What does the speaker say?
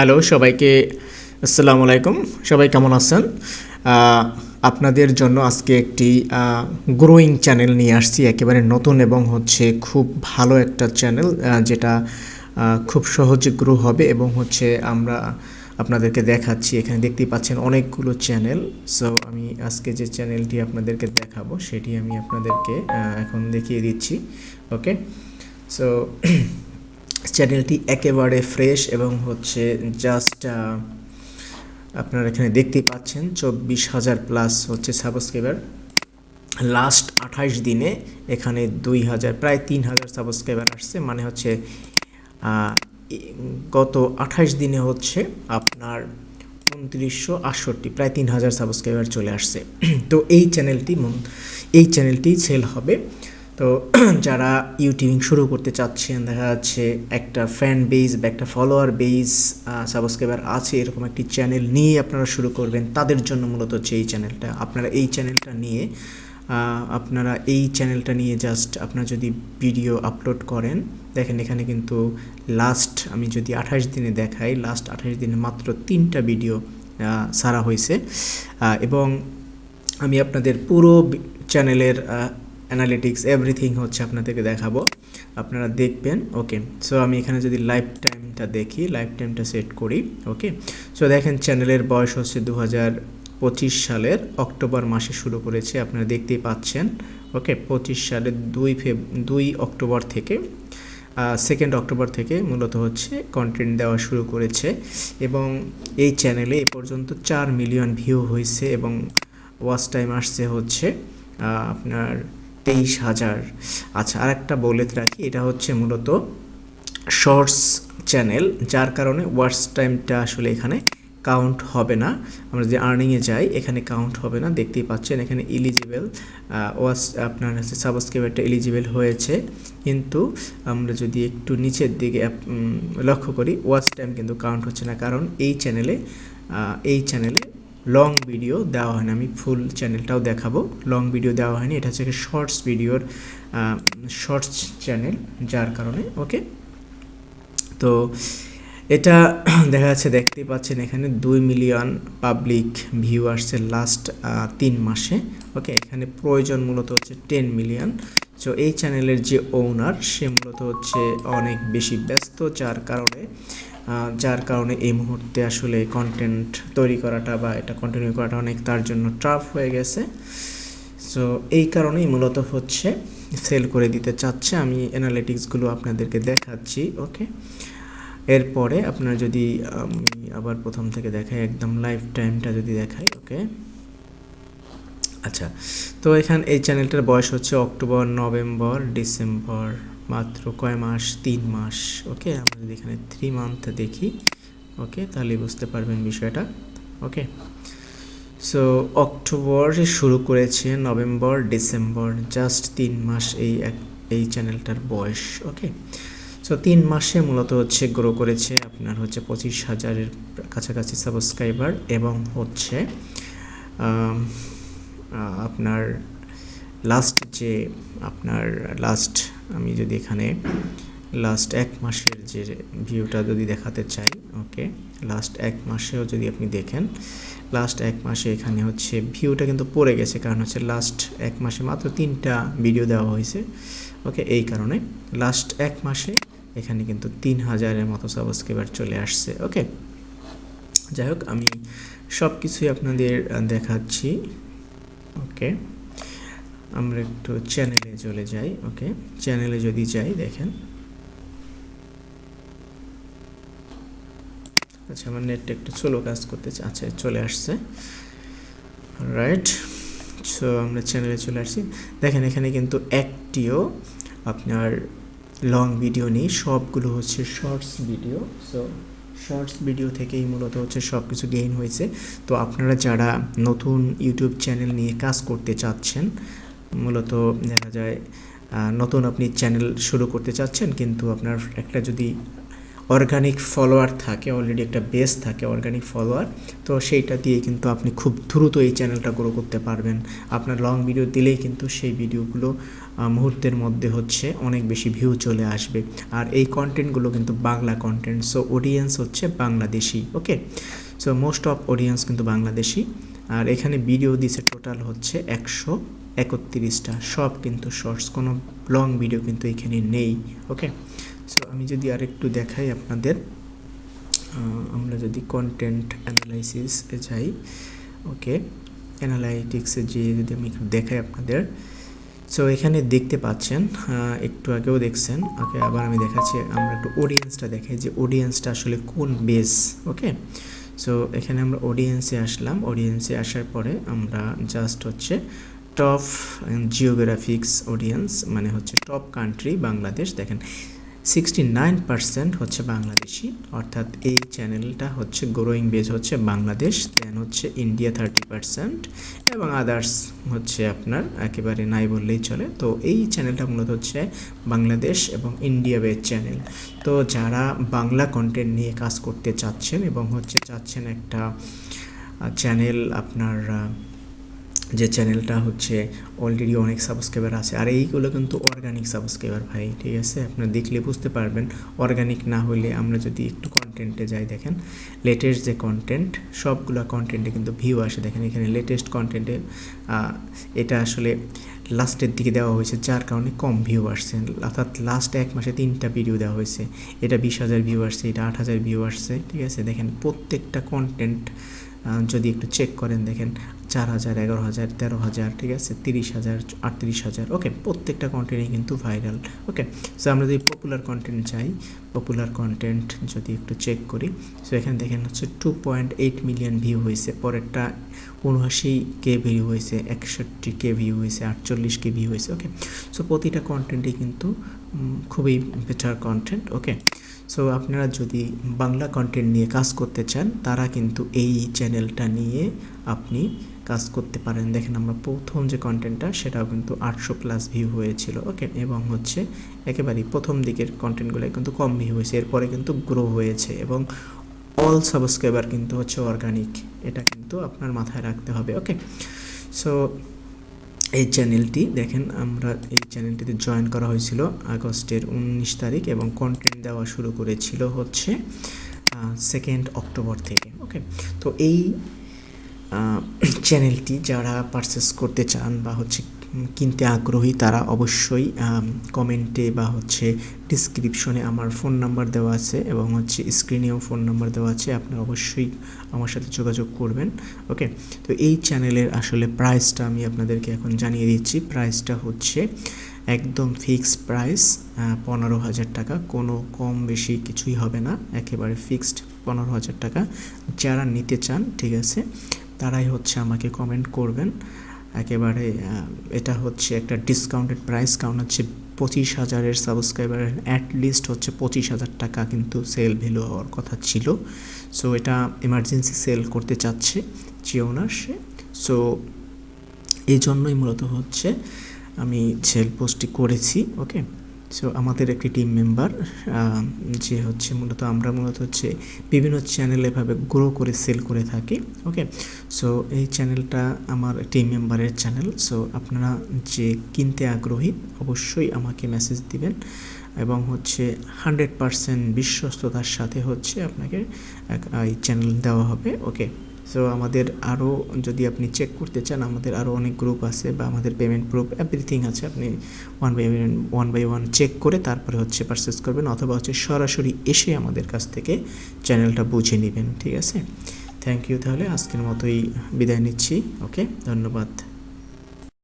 Hello, সবাইকে আসসালামু আলাইকুম। সবাই কেমন আছেন? আপনাদের জন্য আজকে একটি গ্রোয়িং চ্যানেল নিয়ে আসছি, একেবারে নতুন এবং হচ্ছে খুব ভালো একটা চ্যানেল যেটা খুব সহজে গ্রো হবে এবং হচ্ছে আমরা আপনাদেরকে দেখাচ্ছি। এখানে দেখতেই পাচ্ছেন অনেকগুলো চ্যানেল সো আমি আজকে যে চ্যানেলটি আপনাদেরকে দেখাবো, সেটি আমি আপনাদেরকে এখন দেখিয়ে দিচ্ছি। ওকে সো চ্যানেলটি একেবারে ফ্রেশ এবং হচ্ছে জাস্ট আপনারা এখানে দেখতেই পাচ্ছেন, চব্বিশ হাজার প্লাস হচ্ছে সাবস্ক্রাইবার লাস্ট আঠাশ দিনে এখানে দুই হাজার, প্রায় তিন হাজার সাবস্ক্রাইবার আসছে। মানে হচ্ছে গত আঠাশ দিনে হচ্ছে আপনার উনত্রিশশো আটষট্টি, প্রায় তিন হাজার সাবস্ক্রাইবার চলে আসছে। তো এই চ্যানেলটি এই চ্যানেলটি সেল হবে। তো যারা ইউটিউবিং শুরু করতে চাচ্ছেন, দেখা যাচ্ছে একটা ফ্যান বেজ বা একটা ফলোয়ার বেজ সাবস্ক্রাইবার আছে, এরকম একটি চ্যানেল নিয়ে আপনারা শুরু করবেন, তাদের জন্য মূলত হচ্ছে এই চ্যানেলটা আপনারা এই চ্যানেলটা নিয়ে আপনারা এই চ্যানেলটা নিয়ে জাস্ট আপনারা যদি ভিডিও আপলোড করেন, দেখেন এখানে কিন্তু লাস্ট আমি যদি আঠাশ দিনে দেখাই লাস্ট আঠাশ দিনে মাত্র তিনটা ভিডিও সারা হয়েছে। এবং আমি আপনাদের পুরো চ্যানেলের অ্যানালিটিক্স এভরিথিং হচ্ছে আপনাদেরকে দেখাবো। আপনারা দেখবেন ওকে সো আমি এখানে যদি লাইফ টাইমটা দেখি লাইফ টাইমটা সেট করি ওকে সো দেখেন চ্যানেলের বয়স হচ্ছে দু পঁচিশ সালের অক্টোবর মাসে শুরু করেছে, আপনারা দেখতেই পাচ্ছেন ওকে পঁচিশ সালের দুই ফেব, দুই অক্টোবর থেকে সেকেন্ড অক্টোবর থেকে মূলত হচ্ছে কন্টেন্ট দেওয়া শুরু করেছে এবং এই চ্যানেলে এ পর্যন্ত চার মিলিয়ন ভিউ হয়েছে এবং ওয়াচ টাইম আসছে হচ্ছে আপনার তেইশ হাজার। আচ্ছা আরেকটা বলে রাখি, এটা হচ্ছে মূলত শর্টস চ্যানেল যার কারণে ওয়াচ টাইমটা আসলে এখানে কাউন্ট হবে না। আমরা যে আর্নিংয়ে যাই, এখানে কাউন্ট হবে না। দেখতেই পাচ্ছেন, এখানে ইলিজিবল ওয়াচ আপনার হচ্ছে সাবস্ক্রাইবারটা এলিজিবল হয়েছে। কিন্তু আমরা যদি একটু নিচের দিকে লক্ষ্য করি ওয়াচ টাইম কিন্তু কাউন্ট হচ্ছে না। কারণ এই চ্যানেলে এই চ্যানেলে লং ভিডিও দেওয়া হয় না আমি ফুল চ্যানেলটাও দেখাবো। লং ভিডিও দেওয়া হয়নি, এটা হচ্ছে শর্টস ভিডিওর শর্টস চ্যানেল যার কারণে ওকে তো এটা দেখা যাচ্ছে, দেখতেই পাচ্ছেন এখানে দুই মিলিয়ন পাবলিক ভিউ আসছে লাস্ট তিন মাসে ওকে এখানে প্রয়োজন মূলত হচ্ছে টেন মিলিয়ন সো এই চ্যানেলের যে ওনার সে মূলত হচ্ছে অনেক বেশি ব্যস্ত, যার কারণে যার কারণে এই মুহূর্তে আসলে কন্টেন্ট তৈরি করাটা বা এটা কন্টিনিউ করাটা অনেক তার জন্য টাফ হয়ে গেছে। সো এই কারণেই মূলত হচ্ছে সেল করে দিতে চাচ্ছে। আমি অ্যানালিটিক্সগুলো আপনাদেরকে দেখাচ্ছি ওকে এরপরে আপনার যদি, আমি আবার প্রথম থেকে দেখাই, একদম লাইফ টাইমটা যদি দেখাই ওকে আচ্ছা তো এখানে, এই চ্যানেলটার বয়স হচ্ছে অক্টোবর, নভেম্বর, ডিসেম্বর। মাত্র কয় মাস? তিন মাস। ওকে, আমরা যদি এখানে থ্রি মান্থ দেখি, ওকে, তাহলে বুঝতে পারবেন বিষয়টা। ওকে সো অক্টোবর শুরু করেছে, নভেম্বর, ডিসেম্বর জাস্ট তিন মাস এই এক, এই চ্যানেলটার বয়স, ওকে? সো তিন মাসে মূলত হচ্ছে গ্রো করেছে আপনার হচ্ছে পঁচিশ হাজারের কাছাকাছি সাবস্ক্রাইবার এবং হচ্ছে আপনার লাস্ট যে, আপনার লাস্ট আমি যদি এখানে লাস্ট এক মাসের যে ভিউটা যদি দেখাতে চাই ওকে লাস্ট এক মাসেও যদি আপনি দেখেন লাস্ট এক মাসে এখানে হচ্ছে ভিউটা কিন্তু পড়ে গেছে, কারণ হচ্ছে লাস্ট এক মাসে মাত্র তিনটা ভিডিও দেওয়া হয়েছে ওকে এই কারণে লাস্ট এক মাসে এখানে কিন্তু তিন হাজারের মতো সাবস্ক্রাইবার চলে আসছে ওকে যাই হোক, আমি সব কিছুই আপনাদের দেখাচ্ছি ওকে আমরা একটু চ্যানেলে চলে যাই ওকে চ্যানেলে যদি যাই, দেখেন। আচ্ছা আমার নেটটা একটু স্লো কাজ করতেছে আচ্ছা চলে আসছে। রাইট সো আমরা চ্যানেলে চলে আসছি। দেখেন, এখানে কিন্তু একটিও আপনার লং ভিডিও নেই, সবগুলো হচ্ছে shorts video so shorts video থেকেই মূলত হচ্ছে সব কিছু গেইন হয়েছে। তো আপনারা যারা নতুন ইউটিউব চ্যানেল নিয়ে কাজ করতে চাচ্ছেন মূলত দেখা যায় নতুন আপনি চ্যানেল শুরু করতে চাচ্ছেন, কিন্তু আপনার একটা যদি অর্গানিক ফলোয়ার থাকে অলরেডি একটা বেস থাকে অর্গানিক ফলোয়ার তো সেইটা দিয়ে কিন্তু আপনি খুব দ্রুত এই চ্যানেলটা গ্রো করতে পারবেন। আপনার লং ভিডিও দিলেই কিন্তু সেই ভিডিওগুলো মুহূর্তের মধ্যে হচ্ছে অনেক বেশি ভিউ চলে আসবে। আর এই কন্টেন্টগুলো কিন্তু বাংলা কন্টেন্ট সো অডিয়েন্স হচ্ছে Bangladeshi okay so most of audience কিন্তু বাংলাদেশি। আর এখানে ভিডিও দিছে টোটাল হচ্ছে একশো একত্রিশটা, সব কিন্তু শর্টস কোনো লং ভিডিও কিন্তু এখানে নেই ওকে সো আমি যদি আরেকটু দেখাই আপনাদের আমরা যদি কন্টেন্ট অ্যানালাইসিসে যাই ওকে অ্যানালাইটিক্সে যে যদি আমি একটু দেখাই আপনাদের সো এখানে দেখতে পাচ্ছেন একটু আগেও দেখছেন, ওকে, আবার আমি দেখাচ্ছি, আমরা একটু অডিয়েন্সটা দেখাই যে অডিয়েন্সটা আসলে কোন বেস ওকে সো এখানে আমরা অডিয়েন্সে আসলাম অডিয়েন্সে আসার পরে আমরা জাস্ট হচ্ছে টপ জিওগ্রাফিক্স অডিয়েন্স মানে হচ্ছে টপ কান্ট্রি বাংলাদেশ, দেখেন সিক্সটি নাইন পার্সেন্ট হচ্ছে বাংলাদেশি, অর্থাৎ এই চ্যানেলটা হচ্ছে গ্রোয়িং বেজ হচ্ছে বাংলাদেশ দেন হচ্ছে ইন্ডিয়া থার্টি পার্সেন্ট এবং আদার্স হচ্ছে আপনার একেবারে নাই বললেই চলে। তো এই চ্যানেলটা মূলত হচ্ছে বাংলাদেশ এবং ইন্ডিয়া বেজ চ্যানেল তো যারা বাংলা কন্টেন্ট নিয়ে কাজ করতে চাচ্ছেন এবং হচ্ছে চাচ্ছেন একটা চ্যানেল আপনার যে চ্যানেলটা হচ্ছে অলরেডি অনেক সাবস্ক্রাইবার আছে। আর এইগুলো কিন্তু অর্গানিক সাবস্ক্রাইবার ভাই, ঠিক আছে? আপনারা দেখলে বুঝতে পারবেন। অর্গানিক না হলে আমরা যদি একটু কন্টেন্টে যাই, দেখেন লেটেস্ট যে কন্টেন্ট সবগুলো কন্টেন্টে কিন্তু ভিউ আসে। দেখেন, এখানে লেটেস্ট কন্টেন্টে এটা আসলে লাস্টের দিকে দেওয়া হয়েছে, যার কারণে কম ভিউ আসছে। অর্থাৎ লাস্ট এক মাসে তিনটা ভিডিও দেওয়া হয়েছে। এটা বিশ হাজার ভিউ আসছে, এটা আট হাজার ভিউ আসছে, ঠিক আছে? দেখেন, প্রত্যেকটা কন্টেন্ট যদি একটু চেক করেন, দেখেন চার হাজার, এগারো হাজার, তেরো হাজার, ঠিক আছে? তিরিশ হাজার, আটত্রিশ হাজার, ওকে? প্রত্যেকটা কন্টেন্টই কিন্তু ভাইরাল ওকে? সো আমরা যদি পপুলার কন্টেন্ট চাই পপুলার কন্টেন্ট যদি একটু চেক করি সো এখানে দেখেন হচ্ছে two point eight million view হয়েছে, পরেরটা উনআশি কে ভিউ হয়েছে, একষট্টি কে ভিউ হয়েছে, আটচল্লিশ কে ভিউ হয়েছে, ওকে? সো প্রতিটা কন্টেন্টই কিন্তু খুবই বেটার কন্টেন্ট ওকে? সো আপনারা যদি বাংলা কন্টেন্ট নিয়ে কাজ করতে চান, তারা কিন্তু এই চ্যানেলটা নিয়ে আপনি কাজ করতে পারেন। দেখেন আমরা প্রথম যে কন্টেন্টটা সেটাও কিন্তু আটশো প্লাস ভিউ হয়েছিল ওকে এবং হচ্ছে একেবারেই প্রথম দিকের কন্টেন্টগুলো কিন্তু কম ভিউ হয়েছে। এরপরে কিন্তু গ্রো হয়েছে এবং অল সাবস্ক্রাইবার কিন্তু হচ্ছে অর্গানিক এটা কিন্তু আপনার মাথায় রাখতে হবে ওকে সো এই চ্যানেলটি দেখেন আমরা এই চ্যানেলটিতে জয়েন করা হয়েছিল আগস্টের উনিশ তারিখ এবং কন্টেন্ট দেওয়া শুরু করেছিল হচ্ছে সেকেন্ড অক্টোবর থেকে ওকে তো এই চ্যানেলটি যারা পারচেস করতে চান বা হচ্ছে কিনতে আগ্রহী, তারা অবশ্যই কমেন্টে বা হচ্ছে ডিসক্রিপশনে আমার ফোন নাম্বার দেওয়া আছে এবং হচ্ছে স্ক্রিনেও ফোন নাম্বার দেওয়া আছে। আপনারা অবশ্যই আমার সাথে যোগাযোগ করবেন। ওকে তো এই চ্যানেলের আসলে প্রাইসটা আমি আপনাদেরকে এখন জানিয়ে দিচ্ছি। প্রাইসটা হচ্ছে একদম ফিক্সড প্রাইস পনেরো হাজার টাকা। কোনো কম বেশি কিছুই হবে না। একেবারে ফিক্সড পনেরো হাজার টাকা। যারা নিতে চান, ঠিক আছে? তারাই হচ্ছে আমাকে কমেন্ট করবেন। একেবারে এটা হচ্ছে একটা ডিসকাউন্টেড প্রাইস কারণ হচ্ছে পঁচিশ হাজারের সাবস্ক্রাইবারের অ্যাটলিস্ট হচ্ছে পঁচিশ হাজার টাকা কিন্তু সেল ভ্যালু হওয়ার কথা ছিল। সো এটা এমার্জেন্সি সেল করতে চাচ্ছে যে ওনার সে। সো এই জন্যই মূলত হচ্ছে আমি সেল পোস্টটি করেছি ওকে সো আমাদের একটি টিম মেম্বার যে হচ্ছে মূলত আমরা মূলত হচ্ছে বিভিন্ন চ্যানেল এভাবে গ্রো করে সেল করে থাকি ওকে সো এই চ্যানেলটা আমার টিম মেম্বারের চ্যানেল সো আপনারা যে কিনতে আগ্রহী অবশ্যই আমাকে মেসেজ দিবেন এবং হচ্ছে হান্ড্রেড পারসেন্ট বিশ্বস্ততার সাথে হচ্ছে আপনাকে এই চ্যানেল দেওয়া হবে ওকে সো আমাদের আরও যদি আপনি চেক করতে চান, আমাদের আরও অনেক গ্রুপ আছে বা আমাদের পেমেন্ট প্রুফ এভরিথিং আছে। আপনি one by one by one check করে তারপরে হচ্ছে পারচেস করবেন অথবা হচ্ছে সরাসরি এসে আমাদের কাছ থেকে চ্যানেলটা বুঝে নেবেন, ঠিক আছে? থ্যাংক ইউ তাহলে, আজকের মতোই বিদায় নিচ্ছি ওকে ধন্যবাদ।